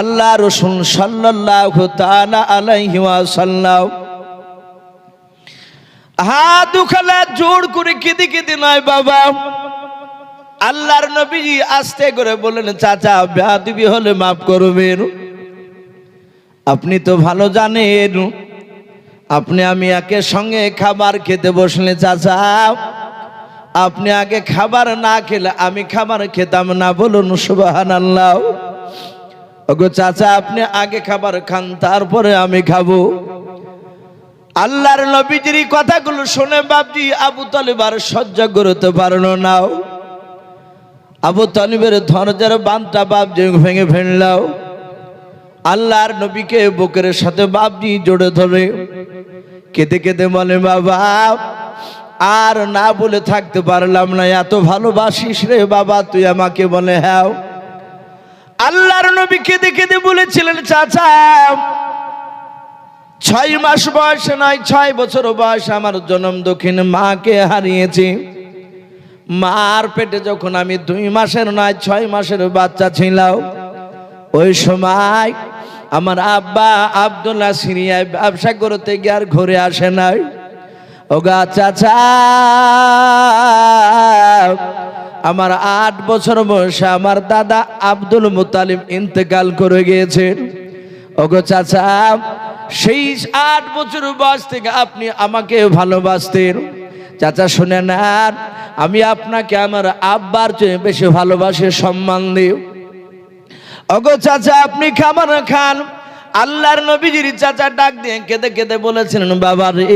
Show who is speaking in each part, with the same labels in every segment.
Speaker 1: আল্লাহ রসুল সাল্লাহ জোর করে কেঁদে কেঁদে নয় বাবা। আল্লাহর নবীজি আস্তে করে বললেন, চাচা, বেয়াদবি হলে মাফ করবেন। আপনি তো ভালো জানেন। আপনি আমি একে সঙ্গে খাবার খেতে বসলে, চাচা আপনি আগে খাবার না খেলে আমি খাবার খেতাম না, বলুন সুবাহান আল্লাহ ওগো চাচা, আপনি আগে খাবার খান, তারপরে আমি খাব। আল্লাহর নবীজির কথাগুলো শুনে বাপজি আবু তালিব আর সহ্য করতে পারল নাও আবু তালিবের ধরজার বানটা বাপজি ভেঙে ফেললাও আল্লাহর নবীকে বুকের সাথে বাপজি জোড়ে ধরে। কেঁদে কেঁদে বলে বাবা আর না বলে থাকতে পারলাম না। এত ভালোবাসিস রে বাবা, তুই আমাকে বলে হ্যাঁ আল্লাহর নবী কেঁদে কেঁদে বলেছিলেন, চাচা, ছয় মাস বয়স নয়, ছয় বছর বয়স আমার জন্ম দক্ষিণ মাকে হারিয়েছি। মার পেটে যখন আমি দুই মাসের নয়, ছয় মাসের বাচ্চা ছিলাম, ওই সময় আমার আব্বা আবদুল্লাহ সিরিয়ায় ব্যবসা করতে গিয়ে আর ঘুরে আসে নাই। ও চাচা, আমার আট বছর বয়সে আমার দাদা আব্দুল মুতালিম ইন্তেকাল করে গিয়েছেন। ওগো চাচা, সেই আট বছর বয়স থেকে আপনি আমাকে ভালোবাসতেন। চাচা শুনে নেন আমি আপনাকে আমার আব্বার চেয়ে বেশি ভালোবাসে, সম্মান দিই। ওগো চাচা, আপনি খাবার খান। আল্লাহর নবীজির চাচা ডাক দিয়ে কেঁদে কেঁদে বলেছিলেন, বাবা রে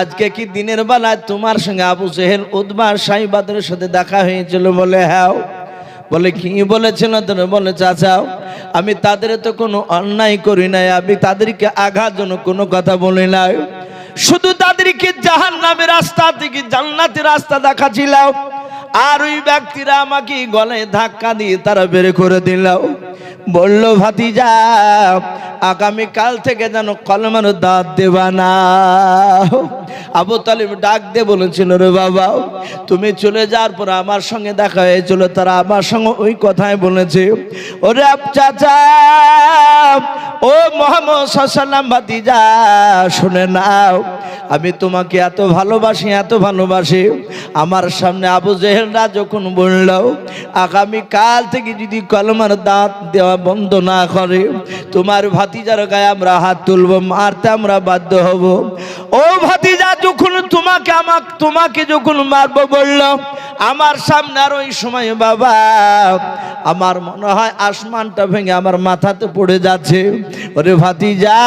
Speaker 1: আজকে কি দিনের বেলায় তোমার সঙ্গে আবু জেহেল উদ্বার সাইবাদের সাথে দেখা হয়েছিল বলে? হ্যাঁ বলে, কি বলেছিল তোরা? বলে, চাচাও, আমি তাদের তো কোনো অন্যায় করি নাই, আমি তাদেরকে আঘাত জন্য কোনো কথা বলি নাই। শুধু তাদেরকে জাহান নামে রাস্তা থেকে জান্নাতের রাস্তা দেখাছিলাম। আর ওই ব্যক্তিরা আমাকে গলায় ধাক্কা দিয়ে তারা বের করে দিল। বলল, ভাতিজা আগামী কাল থেকে যেন কলমের দাঁত দেবা না। আবু তালিম ডাক দিয়ে বলেছিল, রে বাবা, তুমি চলে যাওয়ার পর আমার সঙ্গে দেখা হয়েছিল, তারা আমার সঙ্গে ওই কথাই বলেছে। ওরে চাচা, ও মোহাম্মদ সাল্লাম ভাতিজা, শুনে নাও, আমি তোমাকে এত ভালোবাসি এত ভালোবাসি। আমার সামনে আবু জেহেলরা যখন বলল আগামী কাল থেকে যদি কলমার দাঁত দেওয়া বন্ধ না করে, তোমার ভাতিজার গায়ে আমরা হাত তুলবো, মারতে আমরা বাধ্য হব। ও ভাতিজা, যখন তোমাকে আমাকে, তোমাকে যখন মারবো, বলল, আমার সামনে আর ওই সময় বাবা, আমার মনে হয় আসমানটা ভেঙে আমার মাথাতে পড়ে যাচ্ছে। ওরে ভাতিজা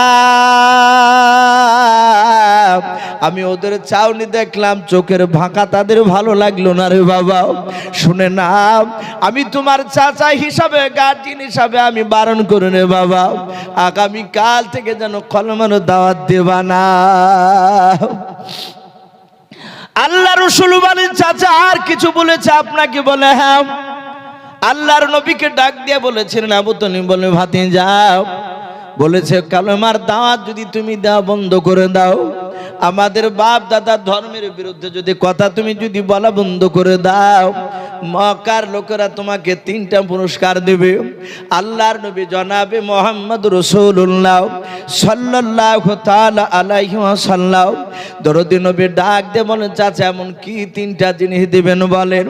Speaker 1: আমি ওদের চাউনি দেখলাম, চোখের ভাঁকা তাদের ভালো লাগল না রে বাবা। শুনে না আমি তোমার চাচা হিসাবে গার্জিয়ান হিসাবে আমি বারণ করে নে বাবা। আগামী কাল থেকে যেন কলমের দাওয়াত দেবা না। আল্লাহ রসুল বলেন, চাচা, আর কিছু বলেছে আপনাকে? বলে হ্যাঁ। আল্লাহর নবীকে ডাক দিয়ে বলেছিলেন, আবু তনি বলে ভাতি যাও বলেছে, কালেমার দাওয়াত যদি তুমি দেওয়া বন্ধ করে দাও আমাদের বাপ দাদা ধর্মের বিরুদ্ধে যদি কথা তুমি যদি বলা বন্ধ করে দাও মক্কার লোকেরা তোমাকে তিনটা পুরস্কার দেবে। আল্লাহর নবী জনাবে মোহাম্মদ রসুল্লাহ সাল্লাহ তাআলা আলাইহি ওয়াসাল্লাম। দরদি নবী ডাক দে বলেন, চাচা, এমন কি তিনটা জিনিস দিবেন বলেন?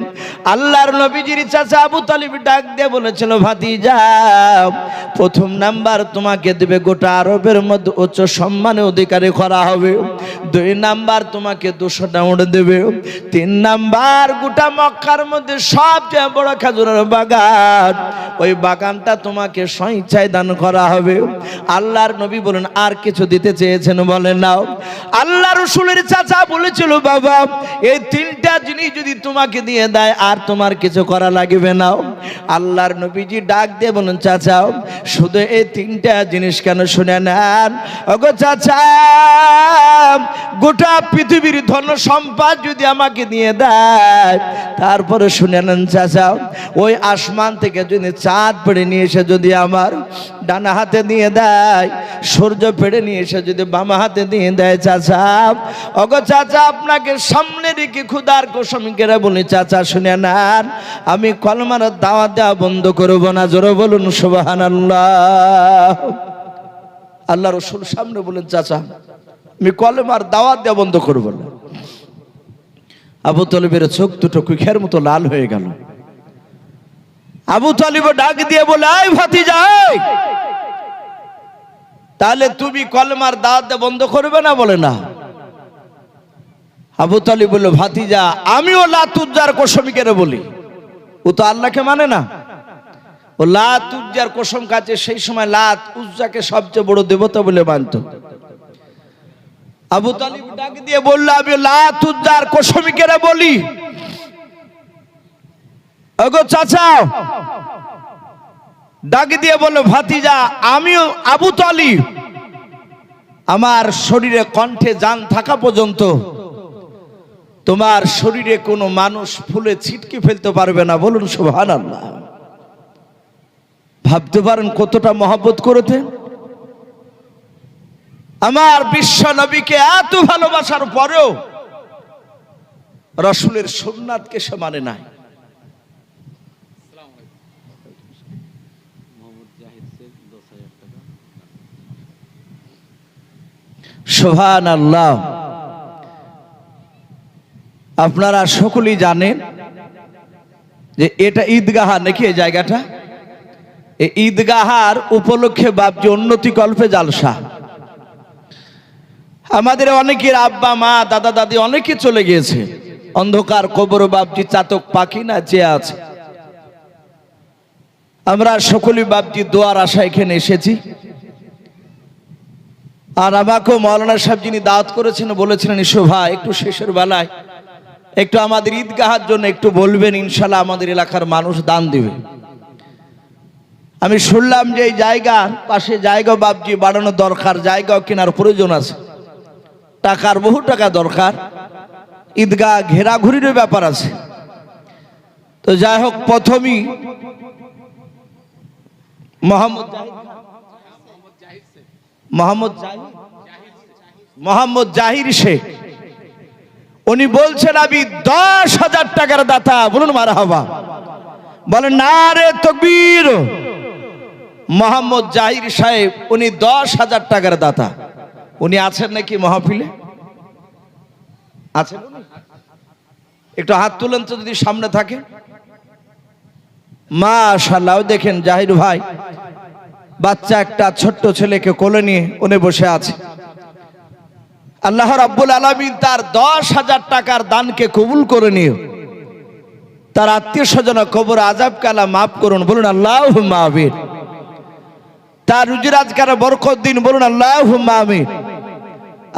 Speaker 1: আল্লাহর নবীজির চাচা আবু তালিব ডাক দিয়ে বলেছিল, ভাতিজা, প্রথম নাম্বার তোমাকে দেবে গোটা আরবের মধ্যে উচ্চ সম্মানে অধিকারী করা হবে। দুই নাম্বার তোমাকে দুশো ডাউন দেবে। তিন নাম্বার গোটা মক্কার মধ্যে সবচেয়ে বড় খেজুরের বাগান, ওই বাগানটা তোমাকে স্বেচ্ছায় দান করা হবে। আল্লাহর নবী বলেন আর কিছু দিতে চেয়েছেন বলেন নাও। আল্লাহ রসুলের চাচা বলেছিল, বাবা, এই তিনটা জিনিস যদি তোমাকে দিয়ে দেয়, আর তোমার কিছু করা লাগবে না। আল্লাহর নবীজি ডাক দিয়ে বলুন চাচাও শুধু এই তিনটা জিনিস কেন শুনে নেন? ওগো চাচা, গোটা পৃথিবীর ধন সম্পদ যদি আমাকে দিয়ে দেয়, তারপরে শুনে নেন চাচা, ওই আসমান থেকে যদি চাঁদ পেড়ে নিয়ে এসে যদি আমার ডানা হাতে দিয়ে দেয়, সূর্য পেড়ে নিয়ে এসে যদি বামা হাতে দিয়ে দেয় চাচা। অগো চাচা, আপনাকে সামনে রেখে ক্ষুদার কোসমিকেরা বলি, চাচা শুনে নেন, আমি কলমার দাওয়া দেওয়া বন্ধ করব না, জোরে বলুন সুবাহান আল্লাহ আল্লাহ রসুল সামনে বলেন চাচা, আমি কলমার দাওয়াত দেওয়া বন্ধ করব না। আবু তলিবের চোখ দুটো কুখের মতো লাল হয়ে গেল। আবু তলিব ডাক দিয়ে বলে, আয় ভাতি যাই তাহলে তুমি কলমার দেওয়া বন্ধ করবে না বলে না? আবু তালিব বলল, ভাতিজা, আমিও লাতুজ্জার কোসমিকের বলি। ও তো আল্লাহকে মানে না। ও লাত উজ্জার কোসম কাছে সেই সময় লাত উজ্জাকে সবচেয়ে বড় দেবতা বলে মানত। আবু তালিব ডাক দিয়ে বলল, আমি লাত উজ্জার কোসমিকের বলি। ওগো চাচা। ডাক দিয়ে বলল, ভাতিজা, আমিও আবু তালিব। আমার শরীরে কণ্ঠে যান থাকা পর্যন্ত তোমার শরীরে কোনো মানুষ ফুলে ছিটকে ফেলতে পারবে না। বলুন সুহান আল্লাহ ভাবতে পারেন কতটা মহব্বত করেছেন? আমার বিশ্ব নবীকে এত ভালোবাসার পরেও রসুলের সোমনাথকে সে মানে নাই। সোহান আল্লাহ আপনারা সকলেই জানেন যে এটা ঈদগাহা নাকি এই জায়গাটা? এই ঈদগাহার উপলক্ষে বাপজি উন্নতি কল্পে জালসা। আমাদের অনেকের আব্বা, মা, দাদা, দাদি অনেকে চলে গিয়েছে। অন্ধকার কবর বাপজি চাতক পাখি না যে আছে। আমরা সকলেই বাপজি দোয়ার আশা এখানে এসেছি। আর আমাকেও মৌলানা সাহেব যিনি দাওয়াত করেছেন, বলেছিলেন ভাই, একটু শেষের বেলায়, একটু আমাদের ঈদগাহার জন্য একটু বলবেন ইনশাল্লাহ আমাদের এলাকার মানুষ দান দিবে। আমি শুনলাম যে এই জায়গা পাশে জায়গা বাবজি বাড়ানো দরকার, জায়গাও কেনার প্রয়োজন আছে। টাকার বহু টাকা দরকার। ঈদগাহ ঘেরাঘুরিরও ব্যাপার আছে। তো যাই হোক, প্রথমই মোহাম্মদ মোহাম্মদ মোহাম্মদ জাহির শেখ। উনি বলছেন, আমি দশ হাজার টাকার দাতা। বলুন মারা হবা বলেন, না রে তকবীর। মোহাম্মদ জাহির সাহেব, উনি দশ হাজার টাকার দাতা। উনি আছেন নাকি মহাফিলে? আছেন একটু হাত তুলেন তো যদি সামনে থাকে। মাশাল্লাহ দেখেন জাহির ভাই, বাচ্চা একটা ছোট্ট ছেলেকে কোলে নিয়ে উনি বসে আছে। আল্লাহ রাব্বুল আলামিন তার দশ হাজার টাকার দানকে কবুল করে নিয়ে তার আত্মীয় স্বজন কবর আজাব কালা মাফ করুন, বলুন আল্লাহ মাহবির তার রুজিরাজকার বরকত দিন, বলুন আল্লাহ মাহমির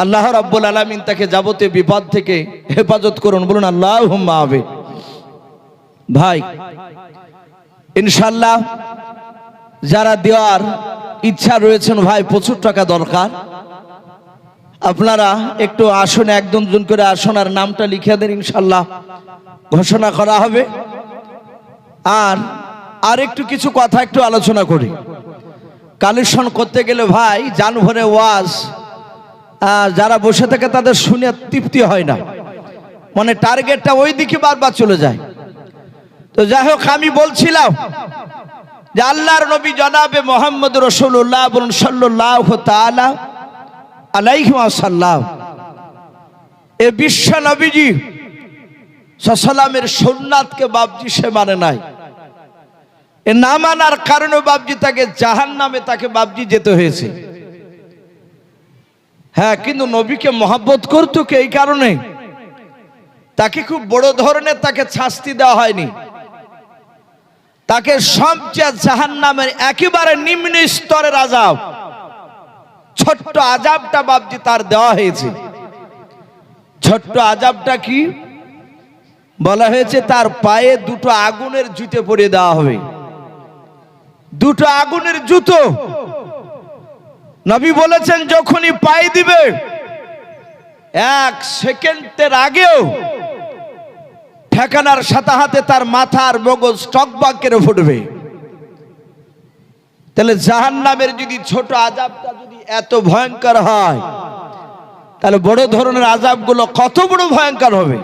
Speaker 1: আল্লাহ রাব্বুল আলামিন তাকে যাবতীয় বিপদ থেকে হেফাজত করুন। বলুন আল্লাহ মাহবির ভাই ইনশাল্লাহ যারা দেওয়ার ইচ্ছা রয়েছেন, ভাই, প্রচুর টাকা দরকার। আপনারা একটু আসনে একদম জন করে আসন আর নামটা লিখে দেন ইনশাল্লাহ ঘোষণা করা হবে। আর আর একটু কিছু কথা একটু আলোচনা করি। কালেকশন করতে গেলে, ভাই জান ভরে ওয়াজ যারা বসে থাকে তাদের শুনে তৃপ্তি হয় না। মানে টার্গেটটা ওই দিকে বারবার চলে যায়। তো যাই হোক, আমি বলছিলাম যে আল্লাহর নবী জনাবে মোহাম্মদ রসুল্লাহ বলুন সাল্লাহ তালা এ বিশ্ব নবীজি সালামের সোননাথকে বাবজি সে মানে নাই। এ না মানার কারণে বাবজি তাকে জাহান নামে তাকে বাবজি যেতে হয়েছে। হ্যাঁ কিন্তু নবীকে মহাব্বত করতো কে? এই কারণে। তাকে খুব বড় ধরনের তাকে শাস্তি দেওয়া হয়নি। তাকে সবচেয়ে জাহান নামের একেবারে নিম্ন স্তরের আজাব ছোট্ট আজাবটা বাবজি তার দেওয়া হয়েছে। ছোট্ট আজাবটা কি? বলা হয়েছে তার পায়ে দুটো আগুনের জুতে পরিয়ে দেওয়া হবে। দুটো আগুনের জুতো নবী বলেছেন, যখনই পাই দিবে, এক সেকেন্ডের আগেও ঠেকানার সাথে হাতে তার মাথার মগজ টকবাক কেড়ে ফুটবে তাহলে জাহান নামের যদি ছোট আজাবটা যদি এত ভয়ঙ্কর হয়, তাহলে বড় ধরনের আজাবগুলো কত বড় ভয়ঙ্কর হবে।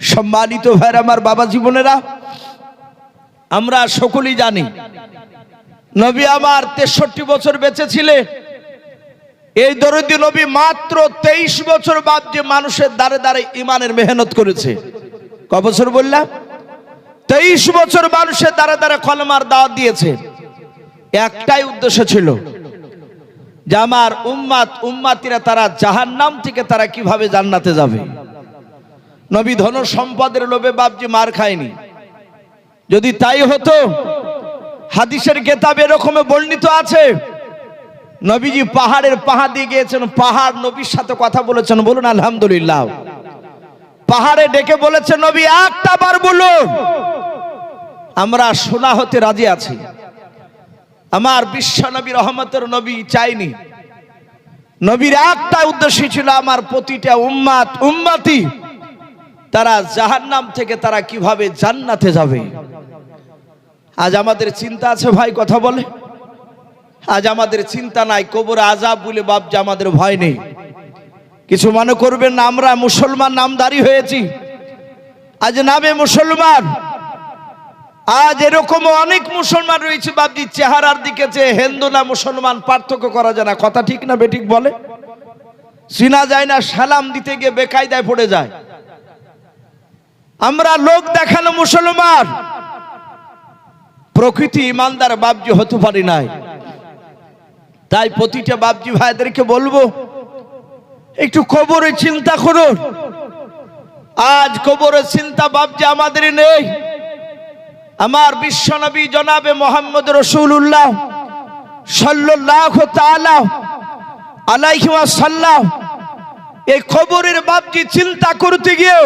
Speaker 1: সম্মানিত ভাইরা আমার বাবা জীবনেরা, আমরা সকলেই জানি নবী আমার তেষট্টি বছর বেঁচে ছিলেন এই দরদি নবী মাত্র তেইশ বছর বাদ যে মানুষের দ্বারে দ্বারে ইমানের মেহনত করেছে। ক বছর বললাম? তেইশ বছর মানুষের দ্বারে দ্বারে কলমার দাওয়াত দিয়েছে। একটাই উদ্দেশ্য ছিল যে আমার উম্মাত, উম্মাতিরা তারা জাহান্নাম থেকে তারা কীভাবে জান্নাতে যাবে। নবী ধন সম্পদের লোভে বাপজি মার খায়নি। যদি তাই হতো হাদিসের কেতাব এরকম বর্ণিত আছে। নবীজি পাহাড়ের পাহাড় দিয়ে গিয়েছেন, পাহাড় নবীর সাথে কথা বলেছেন, বলুন আলহামদুলিল্লাহ। পাহাড়ে ডেকে বলেছে, নবী, একটা বার বলুন, আমরা শোনা হতে রাজি আছি। আমার বিশ্ব নবী রহমতের নবী চাইনি। নবীর একটা উদ্দেশ্য ছিল, আমার প্রতিটা উম্মাত, উম্মাতি, তারা জাহান্নাম থেকে তারা কীভাবে জান্নাতে যাবে? আজ আমাদের চিন্তা আছে, ভাই, কথা বলে। আজ আমাদের চিন্তা নাই, কবর আজাব বলে বাপ যে আমাদের ভয় নেই। কিছু মনে করবেন না, আমরা মুসলমান, নামদারি হয়েছি। আজ নামে মুসলমান। আজ এরকম অনেক মুসলমান রয়েছে বাপজি চেহারার দিকে যে হিন্দু না মুসলমান, পার্থক্য করা যায় না। কথা ঠিক না বেঠিক বলে? চিনা যায় না, সালাম দিতে গিয়ে বেকায়দায় পড়ে যায়। আমরা লোক দেখানো মুসলমান। প্রকৃতি ইমানদার বাবজি হতে পারি নাই। তাই প্রতিটা বাবজি ভাইদেরকে বলব, একটু কবরে চিন্তা করুন। আজ কবরে চিন্তা বাপজি আমাদের নেই। আমার বিশ্বনবী জনাবে মোহাম্মদ রসুল্লাহ সাল্লাহ তাআলা আলাইহি ওয়াসাল্লাম এই খবরের বাপজি চিন্তা করতে গিয়ে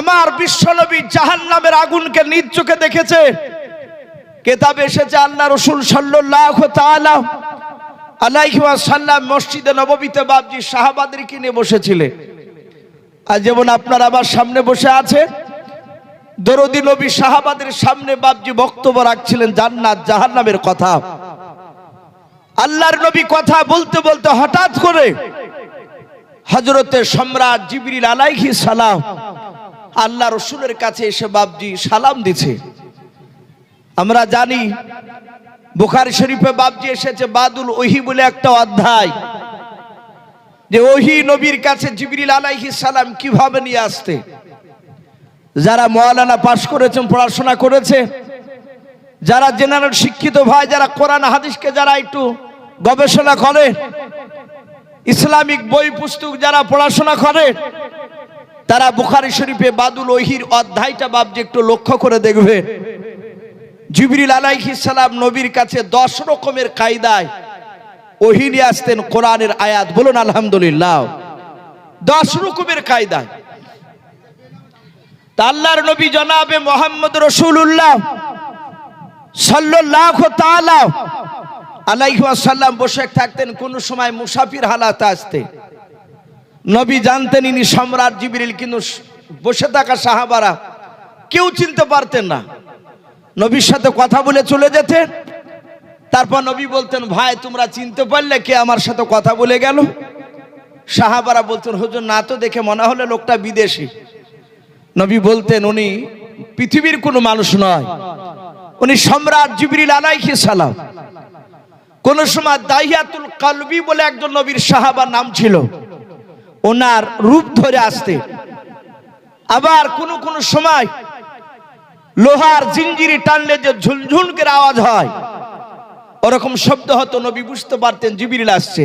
Speaker 1: আমার বিশ্বনবী জাহান্নামের আগুনকে নিজ চোখে দেখেছে। কেতাবে এসেছে আল্লাহ রসুল সাল্লাহ ওয়াসাল্লাম মসজিদে নববীতে বাপজি সাহাবাদেরকে নিয়ে বসেছিলেন। আর যেমন আপনার আবার সামনে বসে আছে, দরদি নবী সাহাবাদের সামনে বাপজি বক্তব্য রাখছিলেন, জান্নাত জাহান্নামের কথা। আল্লাহর নবী কথা বলতে বলতে হঠাৎ করে হজরতের সম্রাট জিবরিল আলাইহি সালাম আল্লাহ রসুলের কাছে এসে বাবজি সালাম দিছে। আমরা জানি বুখারি শরীফে বাপজি এসেছে বাদুল ওহি বলে একটা অধ্যায় যে ওহি নবীর কাছে জিবরিল আলাইহি সালাম কীভাবে নিয়ে আসতে? যারা মৌলানা পাশ করেছেন, পড়াশোনা করেছে, যারা জেনারেল শিক্ষিত ভাই, যারা কোরআন, হাদিসকে যারা একটু গবেষণা করে, ইসলামিক বই, পুস্তক যারা পড়াশোনা করে, তারা বুখারি শরীফে বাদুল ওহির অধ্যায়টা বাবজি একটু লক্ষ্য করে দেখবে। জিবরিল সালাম নবীর কাছে দশ রকমের কায়দায় ওহি নিয়ে আসতেন কোরআনের আয়াত। বলুন, আলহামদুলিল্লাহ। দশ রকমের কায়দায়। আল্লাহর নবী জনাবে মোহাম্মদ রসুল্লাহ সাল্লাহ তাআলা আলাইহি ওয়াসাল্লাম বসে থাকতেন, কোন সময় মুসাফির হালাতে আসতে। নবী জানতেন ইনি সম্রাট জিবরিল, কিন্তু বসে থাকা সাহাবারা কেউ চিনতে পারতেন না। নবীর সাথে কথা বলে চলে যেতেন। তারপর নবী বলতেন, ভাই, তোমরা চিনতে পারলে কে আমার সাথে কথা বলে গেল? সাহাবারা বলতেন, হুজুর, না তো দেখে মনে হলো লোকটা বিদেশি। নবী বলতেন, উনি পৃথিবীর কোনো মানুষ নয়। উনি সম্রাট জিবরিল আলাইহি সালাম। কোন সময় দাহিয়াতুল কালবি বলে একজন নবীর সাহাবার নাম ছিল। ওনার রূপ ধরে আসতে। আবার কোন কোন সময় লোহার জিঞ্জিরি টানলে যে ঝুনঝুনকের আওয়াজ হয়। ওরকম শব্দ হতো, নবী বুঝতে পারতেন জিবিরিল আসছে।